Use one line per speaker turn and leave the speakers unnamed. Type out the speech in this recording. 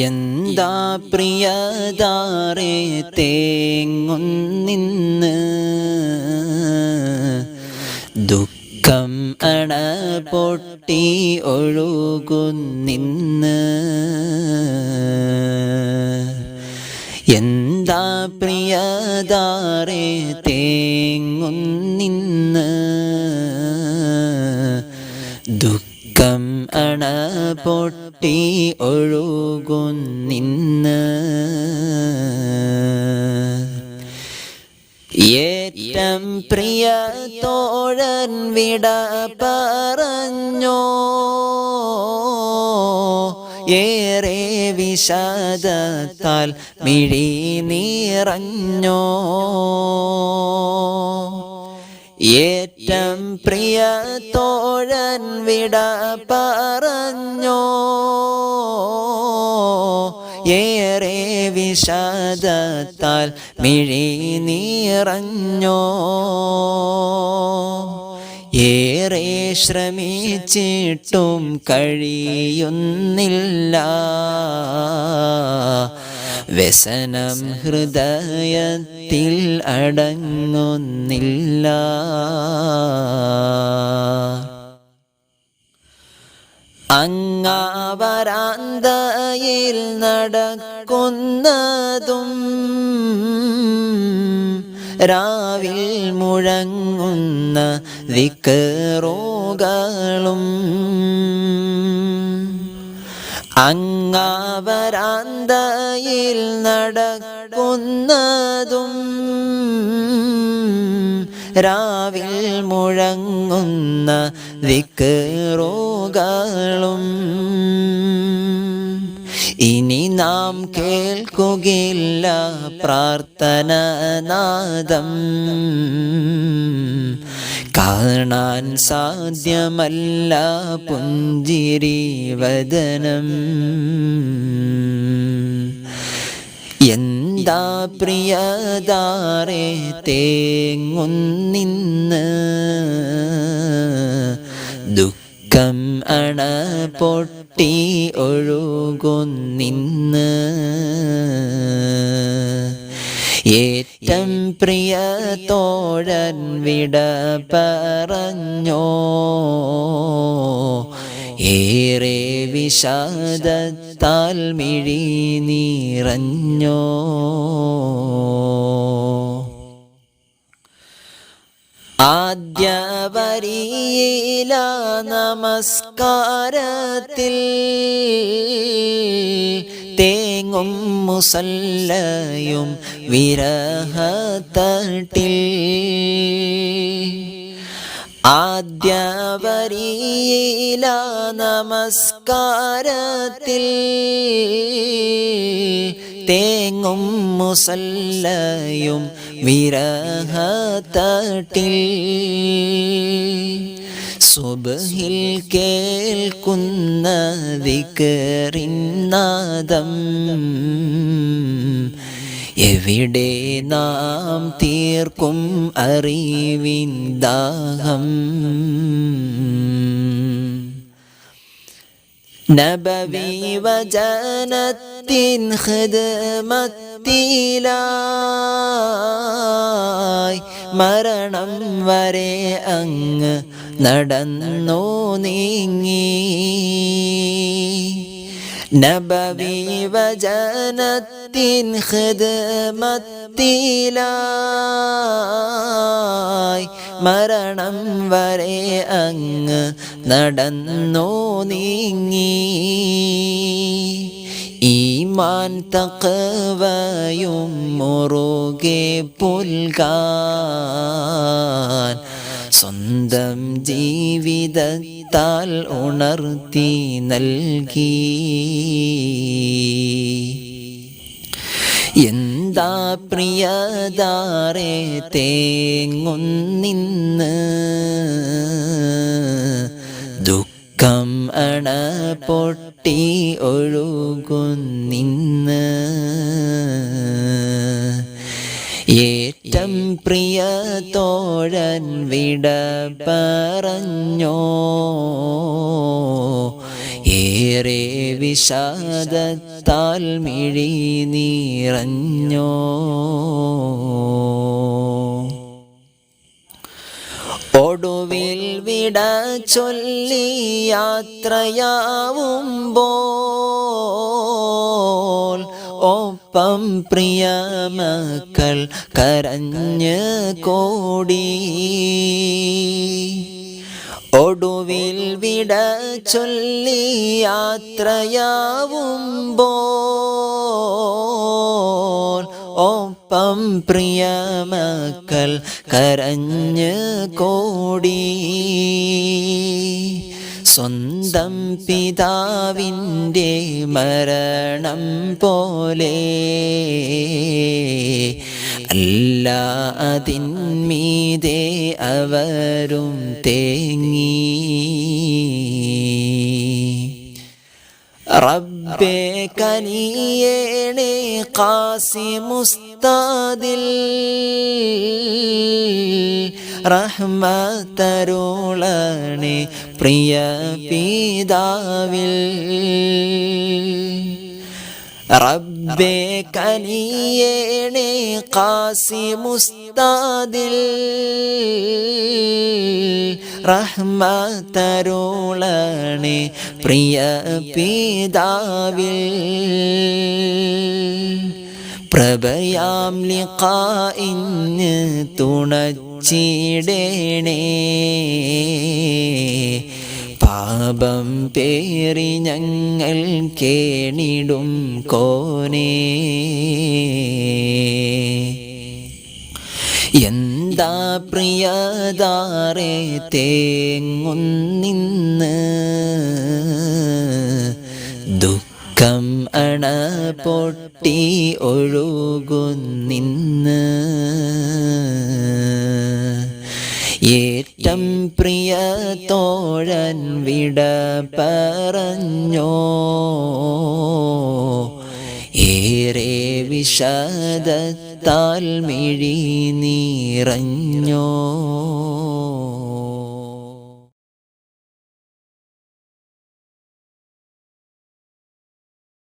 എന്താ പ്രിയതാറെ തേങ്ങുന്നിന്ന് ദുഃഖം അണ പൊട്ടി ഒഴുകുന്നിന്ന് എന്താ പ്രിയതാറെ തേങ്ങുന്നിന്ന് ദുഃഖം അണ പൊട്ടി ഒഴുകുന്നിന്ന് ഏറ്റം പ്രിയ തോഴൻ വിട പറഞ്ഞോ? ഏറെ വിഷാദത്താൽ മിഴി നിറഞ്ഞോ? ഏറ്റം പ്രിയ തോഴൻ വിട പറഞ്ഞോ? വിഷാദത്താൽ മിഴി നീറഞ്ഞോ? ഏറെ ശ്രമിച്ചിട്ടും കഴിയുന്നില്ല. വ്യസനം ഹൃദയത്തിൽ അടങ്ങുന്നില്ല. അങ്ങാവരാന്തയിൽ നടക്കുന്നതും രാവിൽ മുഴങ്ങുന്ന വിക്കറോകളും അങ്ങാവരാന്തയിൽ നടക്കുന്നതും രാവിൽ മുഴങ്ങുന്ന വിക്കറോകളും ഇനി നാം കേൾക്കുകയില്ല പ്രാർത്ഥന നാദം കാണാൻ സാധ്യമല്ല പുഞ്ചിരി വദനം. എന്താ പ്രിയതാറെ തേങ്ങുന്നിന്ന് ദുഃഖം അണ പൊട്ടി ഒഴുകുന്നിന്ന് ഏറ്റം പ്രിയ തോഴൻ വിട പറഞ്ഞോ? ഏറെ വിഷാദത്താൽ മിഴി നീറഞ്ഞോ. ആദ്യ വരിയില നമസ്കാരത്തിൽ തേങ്ങും മുസല്ലയും വിരഹത്തട്ടിൽ ആദ്യ വരിയില നമസ്കാരത്തിൽ തേങ്ങും മുസല്ലയും വിരഹത്തട്ടിൽ സുബഹിൽ കേൾക്കുന്ന വികറിനാദം എവിടെ നാം തീർക്കും അറിവിൻ ദാഹം? നബവി വചനത്തിൻ ഹിദ്മത്തിലായി മരണം വരെ അങ്ങ് നടന്നോ നീങ്ങി. നബവി വചനത്തിൻ ഹൃദമത്തില മരണം വരെ അങ്ങ് നടന്നു നീങ്ങി. ഈമാൻ തക്കവയും മുറുകെ പുൽകാൻ. സ്വന്തം ജീവിതത്താൽ ഉണർത്തി നൽകി. എന്താ പ്രിയതാറെ തേങ്ങുന്നിന്ന് ദുഃഖം അണ പൊട്ടി ഒഴുകുന്നിന്ന് ഏറ്റം പ്രിയ തോഴൻ വിട പറഞ്ഞോ? ഏറെ വിഷാദത്താൽ മിഴി നീറഞ്ഞോ? ഒടുവിൽ വിട ചൊല്ലി യാത്രയാവുമ്പോൾ ഒപ്പം പ്രിയ മക്കൾ കരഞ്ഞ് കോടി. ഒടുവിൽ വിട ചൊല്ലി യാത്രയാവുമ്പോൾ ഒപ്പം പ്രിയ മക്കൾ കരഞ്ഞ് കോടി. സ്വന്തം പിതാവിന്റെ മരണം പോലെ അല്ല അതിന്മീതേ അവരും തേങ്ങി. റബ്ബേ കനിയേണേ കാസി മുസ്താദിൽ. റഹ്മത്തരുളണേ പ്രിയ പീതാവിൽ. റബ്ബേ കനിയേണേ കാസി മുസ്താദിൽ. റഹ്മത്തരുളണേ പ്രിയ പിതാവിൽ. പ്രഭയാം ലിഖായിന് തുണച്ചിടേണേ. പാപം പേറി ഞങ്ങൾ കേണിടും കോനേ. എന്താ പ്രിയതാറെ തേങ്ങുന്നിന്ന് ദുഃഖം അണ പൊട്ടി ഒഴുകുന്നിന്ന് ഏറ്റം പ്രിയ തോഴൻ വിട പറഞ്ഞോ? ഏറെ വിഷാദത്താൽ മിഴി നിറഞ്ഞോ